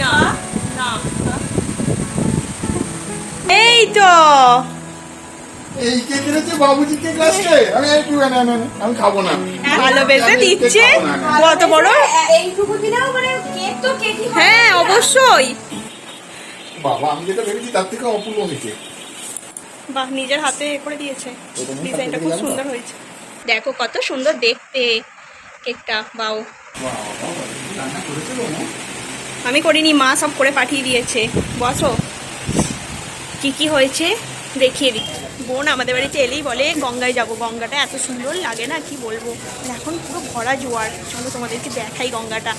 না না এই তো এই কে কিনেছে বাবুজি কে গ্লাসকে আমি একটু না না না, আমি খাব না ভালোবেসে দিচ্ছে খাব না, না। কত বড় এইটুকু দিলেও মানে কেক তো কেকই হ্যাঁ অবশ্যই বাবা আমি যেটা ভেবেছি তার থেকে অপূর্ব হয়েছে বাহ নিজের হাতে করে দিয়েছে ডিজাইনটা খুব সুন্দর হয়েছে দেখো কত সুন্দর দেখতে কেকটা বাও রান্না করেছে? আমি করিনি, মা সব করে পাঠিয়ে দিয়েছে। বসো। কি কি হয়েছে? দেখিয়ে দিই বোন আমাদের বাড়িতে এলেই বলে, গঙ্গায় যাব। গঙ্গাটা এত সুন্দর লাগে না, কি বলব? এখন পুরো ভরা জোয়ার। চলো তোমাদেরকে দেখাই গঙ্গাটা।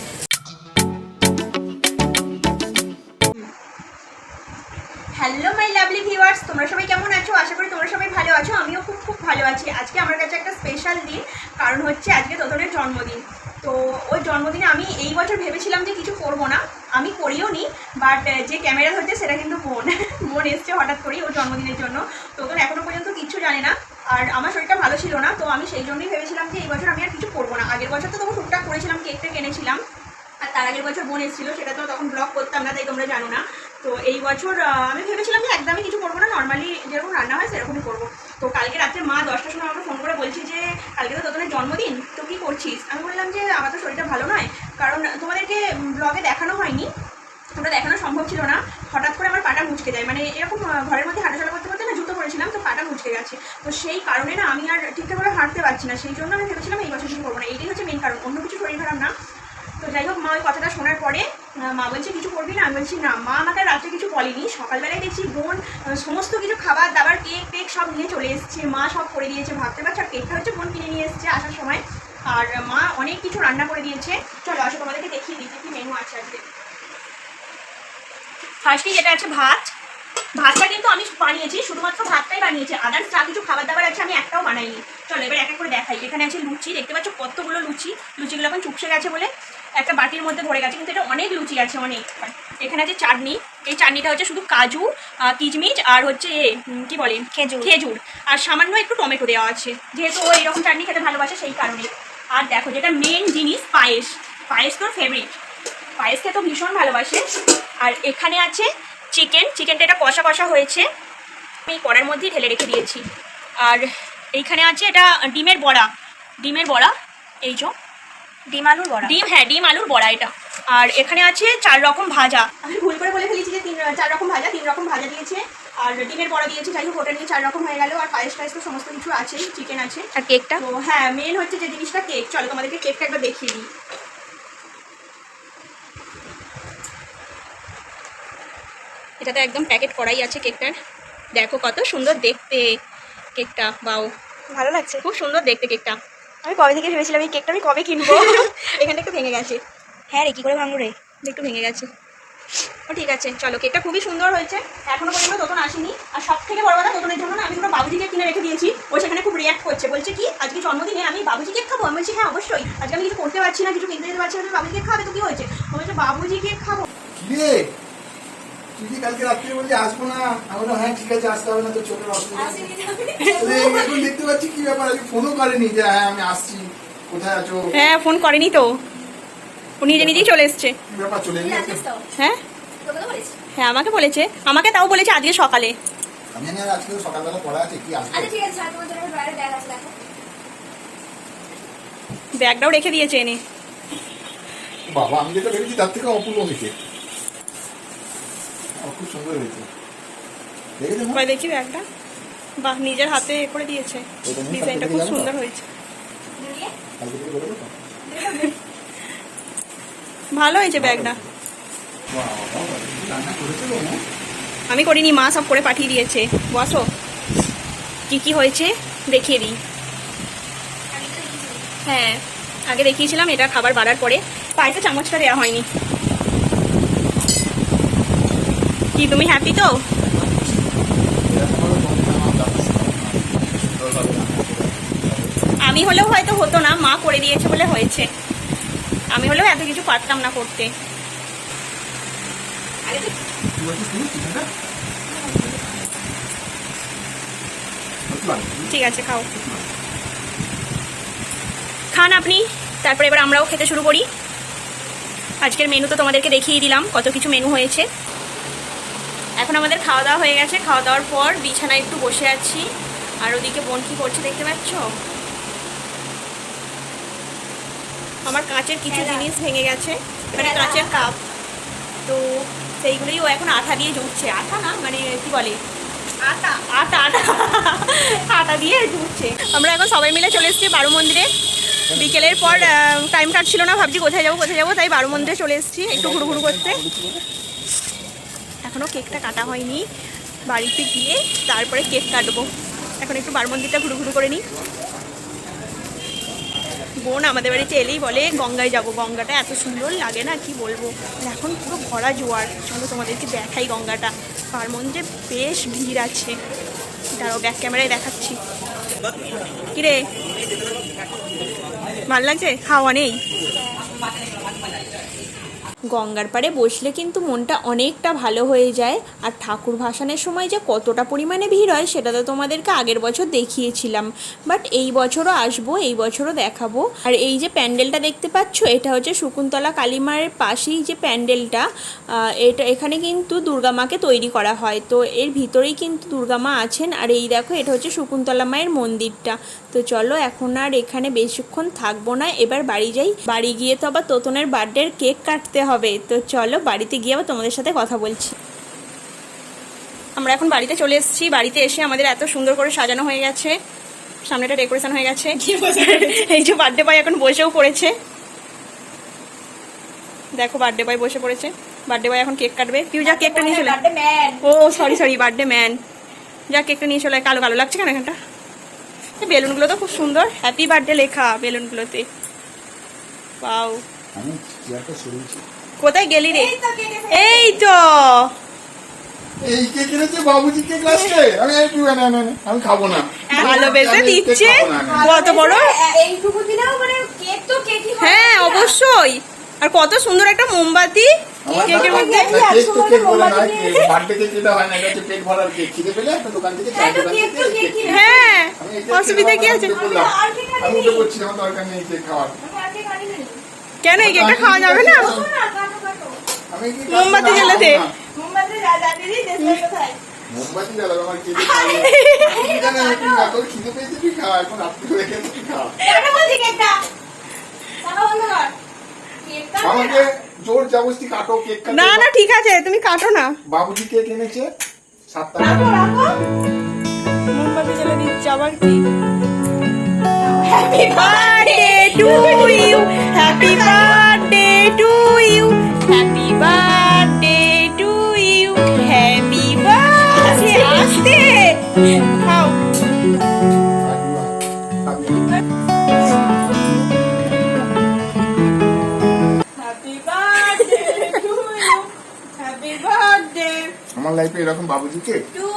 হ্যালো মাই লাভলি ভিউয়ার্স তোমরা সবাই কেমন আছো? আশা করি তোমরা সবাই ভালো আছো। আমিও খুব খুব ভালো আছি। আজকে আমার কাছে একটা স্পেশাল দিন, কারণ হচ্ছে আজকে তোতনের জন্মদিন। তো ওই জন্মদিনে আমি এই বছর ভেবেছিলাম যে কিছু করব না। আমি করিও নি বাট যে ক্যামেরা ধরছে সেটা কিন্তু বোন বোন এসছে হঠাৎ করেই ওর জন্মদিনের জন্য। তোতন এখনও পর্যন্ত কিচ্ছু জানে না, আর আমার শরীরটা ভালো ছিল না, তো আমি সেই জন্যই ভেবেছিলাম যে এই বছর আমি আর কিছু করব না। আগের বছর তো তখন টুকটাক করেছিলাম কেকটা কিনেছিলাম আর তার আগের বছর বোন এসেছিল, সেটা তো তখন ব্লগ করতাম না, তাই তোমরা জানো না। তো এই বছর আমি ভেবেছিলাম যে একদমই কিছু করব না নর্মালি যেরকম রান্না হয় সেরকমই করব। তো কালকে রাত্রে মা দশটার সময় আমাকে ফোন করে বলছি যে, কালকে তো তোদের জন্মদিন। তো বললাম যে আমার তো শরীরটা ভালো নয়, কারণ তোমাদেরকে ব্লগে দেখানো হয়নি, তোমরা দেখানো সম্ভব ছিল না। হঠাৎ করে আমার পাটা মুচকে যায় মানে এরকম ঘরের মধ্যে হাঁটাচলা করতে করতে না জুতো পরেছিলাম, তো পাটা মুচকে গেছে। তো সেই কারণে না আমি আর ঠিকঠাকভাবে হাঁটতে পারছি না, সেই জন্য আমি ভেবেছিলাম এই বছর শুরু করব না, এইটাই হচ্ছে মেন কারণ, অন্য কিছু শরীর খারাপ না। তো যাই হোক, মা ওই কথাটা শোনার পরে মা বলছে, কিছু করবি না? আমি বলছি, না, মা আমাকে রাত্রে কিছু বলেনি। সকালবেলায় দেখছি বোন সমস্ত কিছু খাবার, দাবার, কেক, টেক সব নিয়ে চলে এসেছে। মা সব করে দিয়েছে, ভাবতে পারছ? আর কেকটা হচ্ছে বোন কিনে নিয়ে এসেছে আসার সময়। আর মা অনেক কিছু রান্না করে দিয়েছে। চলো আসো তোমাদেরকে দেখিয়ে দিই কি মেনু আছে আজকে। ফার্স্টেই যেটা আছে ভাত। ভাতটা কিন্তু আমি বানিয়েছি শুধুমাত্র ভাতটাই বানিয়েছি। আদার্স যা কিছু খাবার দাবার আছে আমি একটাও বানাইনি। চলো এবার এক এক করে দেখাই। এখানে আছে লুচি দেখতে পাচ্ছ কতগুলো লুচি। লুচিগুলো এখন চুপসে গেছে বলে একটা বাটির মধ্যে ভরে গেছে কিন্তু এটা অনেক লুচি আছে অনেক। এখানে আছে চাটনি। এই চাটনিটা হচ্ছে শুধু কাজু কিচমিচ আর হচ্ছে এ কি বলে? খেজুর। খেজুর। আর সামান্য একটু টমেটো দেওয়া আছে। যেহেতু ও এরকম চাটনি খেতে ভালোবাসে সেই কারণে। আর দেখো যেটা মেন জিনিস পায়েস। পায়েস তোর ফেভারিট পায়েস খেতে ভীষণ ভালোবাসে। আর এখানে আছে চিকেন চিকেনটা এটা কষা কষা হয়েছে। আমি কড়ার মধ্যেই ঢেলে রেখে দিয়েছি। আর এইখানে আছে এটা ডিমের বড়া। ডিমের বড়া এই যে। ডিম আলুর বড়া। ডিম হ্যাঁ ডিম আলুর বড়া এটা। আর এখানে আছে চার রকম ভাজা। আমি ভুল করে বলে ফেলেছি যে তিন চার রকম ভাজা তিন রকম ভাজা দিয়েছে। আর ডিমের বড়া দিয়েছি। যাই হোক ওটা নিয়ে চার রকম হয়ে গেল। আর পায়েস টায়েস তো সমস্ত কিছু আছেই চিকেন আছে। আর কেকটা তো হ্যাঁ মেন হচ্ছে যে জিনিসটা কেক চলো তোমাদেরকে কেকটা একবার দেখিয়ে দিই। এটাতে একদম প্যাকেট করাই আছে কেকটার দেখো কত সুন্দর দেখতে কেকটা বাও ভালো লাগছে। খুব সুন্দর দেখতে কেকটা আমি কবে থেকে ভেবেছিলাম এই কেকটা আমি কবে কিনবো? এখানটা একটু ভেঙে গেছে। হ্যাঁ রে কি করে ভাঙবো রে? একটু ভেঙে গেছে। ঠিক আছে চলো কেকটা খুবই সুন্দর হয়েছে এখনও পর্যন্ত তোতন আসেনি। আর সব থেকে বড় কথা তোতনের জন্য না আমি দুটো বাবুজি কেক কিনে রেখে দিয়েছি ও সেখানে খুব রিয়াক্ট করছে বলছে কি আজকে জন্মদিনে আমি বাবুজি কেক খাব? আমি বলছি হ্যাঁ অবশ্যই আজকে আমি কিছু করতে পারছি না কিছু কিনতে যেতে পারছি না বাবুজি কেক খাবে তো কি হয়েছে? ও বলছে বাবুজি কেক খাব। তুই কি কালকে রাত্রে বললি আসব না? আমি বললাম হ্যাঁ ঠিক আছে আসতে হবে না তো ছোট এখন দেখতে পাচ্ছি কি ব্যাপার আজকে ফোনও করেনি যে হ্যাঁ আমি আসছি কোথায় আছো? হ্যাঁ ফোন করেনি তো। ও নিজে নিজেই চলে এসছে? হ্যাঁ? হ্যাঁ আমাকে বলেছে। আমাকে তাও বলেছে আজকে সকালে। আসবে? আচ্ছা ব্যাগটাও রেখে দিয়েছে এনে। বাবা আমি যেটা ভেবেছি তার থেকে অপূর্ব হয়েছে। খুব সুন্দর হয়েছে। দেখি ব্যাগটা বাহ নিজের হাতে এ করে দিয়েছে। ডিজাইনটা খুব সুন্দর হয়েছে দিয়ে কালকে থেকে বেরোবো তো? ভালো হয়েছে ব্যাগটা? আমি করিনি, মা সব করে পাঠিয়ে দিয়েছে বসো কি কি হয়েছে দেখিয়ে দিই। হ্যাঁ আগে দেখিয়েছিলাম, এটা খাবার বাড়ার পরে পায়েতে চামচটা দেওয়া হয়নি কি, তুমি হ্যাপি তো। আমি হলেও হয়তো হতো না, মা করে দিয়েছে বলে হয়েছে আমি হলেও এত কিছু পারতাম না করতে? ঠিক আছে, খাও। খান আপনি, তারপরে এবার আমরাও খেতে শুরু করি। আজকের মেনু তো তোমাদেরকে দেখিয়ে দিলাম, কত কিছু মেনু হয়েছে। এখন আমাদের খাওয়া দাওয়া হয়ে গেছে। খাওয়া দাওয়ার পর বিছানায় একটু বসে আছি। আর ওদিকে বোন কি করছে দেখতে পাচ্ছ? আমার কাঁচের কিছু জিনিস ভেঙে গেছে মানে কাঁচের কাপ। তো সেইগুলোই ও এখন আঠা দিয়ে জুড়ছে আঠা না মানে কি বলে? আটা। আটা আটা। আটা দিয়ে জুড়ছে আমরা এখন সবাই মিলে চলে এসেছি বারো মন্দিরে। বিকেলের পর টাইম কাটছিল না ভাবছি কোথায় যাব কোথায় যাব তাই বারো মন্দিরে চলে এসেছি একটু ঘুরু করতে। এখনও কেকটা কাটা হয়নি। বাড়িতে গিয়ে তারপরে কেক কাটবো। এখন একটু বারো মন্দিরটা ঘুরু করে নিই। বোন আমাদের বাড়িতে এলেই বলে, গঙ্গায় যাব, গঙ্গাটা এত সুন্দর লাগে না, কি বলব? এখন পুরো ভরা জোয়ার। চলো তোমাদেরকে দেখাই গঙ্গাটা। তার মধ্যে বেশ ভিড় আছে। তারও ব্যাক ক্যামেরায় দেখাচ্ছি। কিরে? ভালো লাগছে? খাওয়া নেই? গঙ্গার পাড়ে বসলে কিন্তু মনটা অনেকটা ভালো হয়ে যায়। আর ঠাকুর ভাসানের সময় যে কতটা পরিমাণে ভিড় হয় সেটা তো তোমাদেরকে আগের বছর দেখিয়েছিলাম। বাট এই বছরও আসব, এই বছরও দেখাবো। আর এই যে প্যান্ডেলটা দেখতে পাচ্ছ, এটা হচ্ছে শকুন্তলা কালীমার পাশেই যে প্যান্ডেলটা এটা এখানে কিন্তু দুর্গা মাকে তৈরি করা হয়। তো এর ভিতরেই কিন্তু দুর্গা মা আছেন। আর এই দেখো, এটা হচ্ছে শকুন্তলা মায়ের মন্দিরটা। তো চলো, এখন আর এখানে বেশিক্ষণ থাকব না। এবার বাড়ি যাই। বাড়ি গিয়ে তো আবার তোতনের বার্থডের কেক কাটতে হবে। তো চলো বাড়িতে গিয়ে আবার তোমাদের সাথে কথা বলছি। আমরা এখন বাড়িতে চলে এসেছি। বাড়িতে এসে আমাদের এত সুন্দর করে সাজানো হয়ে গেছে। সামনেটা ডেকোরেশন হয়ে গেছে। এই যে বার্থডে বয় এখন বসেও পড়েছে। দেখো বার্থডে বয় বসে পড়েছে। বার্থডে বয় এখন কেক কাটবে। তুই যা কেকটা নিয়ে চলে। ও সরি সরি বার্থডে ম্যান যা কেকটা নিয়ে চলে। কালো কালো লাগছে কেন এখানটা? বেলুনগুলো তো খুব সুন্দর। হ্যাপি বার্থডে লেখা বেলুনগুলোতে। পাও কোথায় গেলি রে? এই তো এই কে কিনেছে? বাবুজি কে গ্লাসে আমি একটু না না না, আমি খাব না। ভালোবেসে আমি দিচ্ছে। কত বড়? এইটুকু দিলেও মানে কেক তো কেকই হয়। হ্যাঁ অবশ্যই। আর কত সুন্দর একটা মোমবাতি। কেকের মধ্যে। হয় হ্যাঁ অসুবিধা কি আছে? উঠে পড়লাম। আর কেক আনিনি। আমি উঠে পড়ছি আমার দরকার নেই কেক খাওয়ার আমি আর কেক আনিনি। কেন এই কেকটা খাওয়া যাবে না? মোমবাতি জ্বালাতে। জোর জবরদস্তি কাটো কেক না না ঠিক আছে তুমি কাটো না। বাবুজি কেক এনেছে সাত টাকা রাখো, রাখো। মোমবাতি জ্বালা দিচ্ছে আবার কি? Happy birthday to you happy birthday to you happy birthday to you happy birthday আস্তে খাও happy birthday to you happy birthday আমার লাইফে এরকম বাবুজিকে টু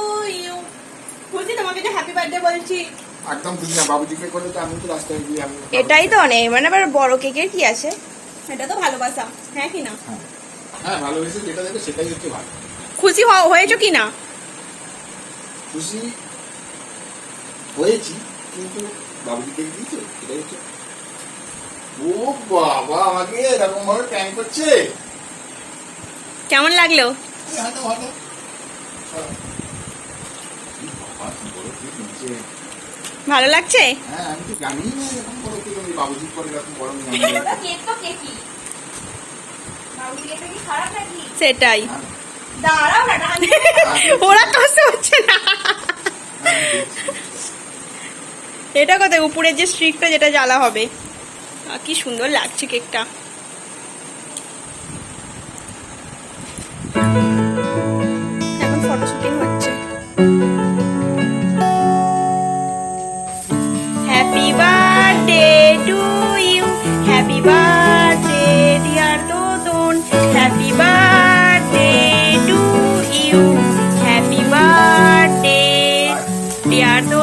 একদম না বাবুজিকে তো আমি তো রাস্তায় গিয়ে আমি এটাই তো অনেক মানে আবার বড় কেকের কি আছে? এটা তো ভালোবাসা হ্যাঁ কি না? হ্যাঁ। ভালোবেসে যেটা দেখে সেটাই হচ্ছে ভালো। খুশি হয়েছো কি না? খুশি হয়েছি কিন্তু বাবুজিকে দিয়েছে এটাই হচ্ছে। ও বাবা আমাকে এরকম ভাবে ট্যাং করছে। কেমন লাগল? হাঁটো। সরো। এই বাবা, কি বড়। ভালো লাগছে? হ্যাঁ সেটাই। দাঁড়াও না ডান ওরা হচ্ছে না। এটা কোথায়? উপরের যে স্ট্রিকটা যেটা জ্বালা হবে। কি সুন্দর লাগছে কেকটা।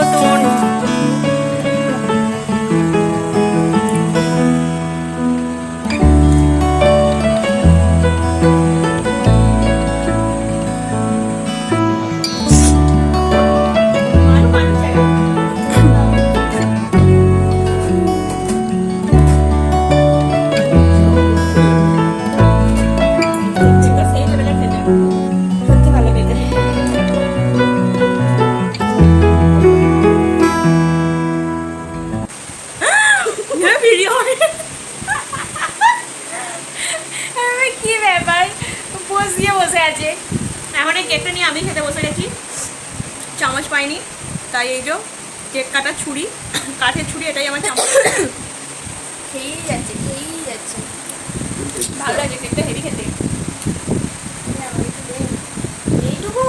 ডিয়ার এই যে কেক কাটার ছুরি কাঠের ছুরি এটাই আমার চামচ খেয়েই যাচ্ছে খেয়েই যাচ্ছে। ভালো লাগে কেকটা হেভি খেতে। এইটুকু।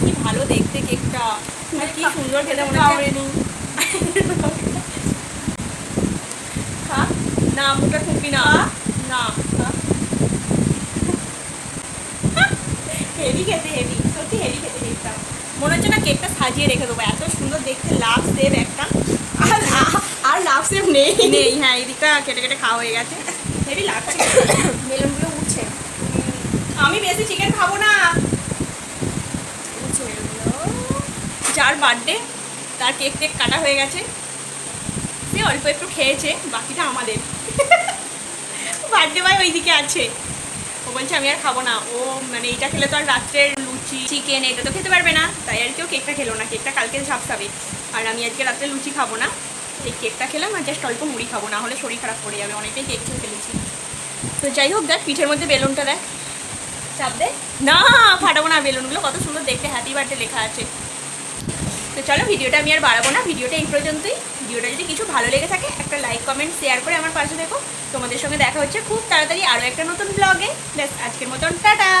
কি ভালো দেখতে কেকটা। কি সুন্দর খেতে মনে খা। না মুখে ফুঁকবি না। না হেভি খেতে হেভি। সত্যি হেভি খেতে কেকটা। মনে হচ্ছে না কেকটা সাজিয়ে রেখে দেবো। এত সুন্দর দেখতে লাভ সেভ একটা। আর আর লাভ সেভ নেই। নেই হ্যাঁ এই দিকটা কেটে কেটে খাওয়া হয়ে গেছে। হেভি লাগছে বেলুনগুলো উঠছে। আমি বেশি চিকেন খাব না। যার বার্থডে তার কেক টেক কাটা হয়ে গেছে। সে অল্প একটু খেয়েছে বাকিটা আমাদের। বার্থডে ভাই ওইদিকে আছে। ও বলছে আমি আর খাব না। ও মানে এইটা খেলে তো আর রাত্রের লুচি চিকেন এটা তো খেতে পারবে না। তাই আর কেউ কেকটা খেলো না। কেকটা কালকে ঝাপসাবে আর আমি আজকে রাত্রে লুচি খাব না। এই কেকটা খেলাম আর জাস্ট অল্প মুড়ি খাব, না হলে শরীর খারাপ পড়ে যাবে। অনেকটাই কেক খেয়ে ফেলেছি। তো যাই হোক, দেখ, পিঠের মধ্যে বেলুনটা দেখ। চাপ দে। না, ফাটাবো না বেলুনগুলো। কত সুন্দর দেখতে। হ্যাপি বার্থডে লেখা আছে। তো চলো, ভিডিওটা আমি আর বাড়াবো না। ভিডিওটা এই পর্যন্তই। ভিডিওটা যদি কিছু ভালো লেগে থাকে, একটা লাইক কমেন্ট শেয়ার করে আমার পাশে দেখো তোমাদের সঙ্গে দেখা হচ্ছে খুব তাড়াতাড়ি আরও একটা নতুন ব্লগে ব্যাস, আজকের মতন, টাটা!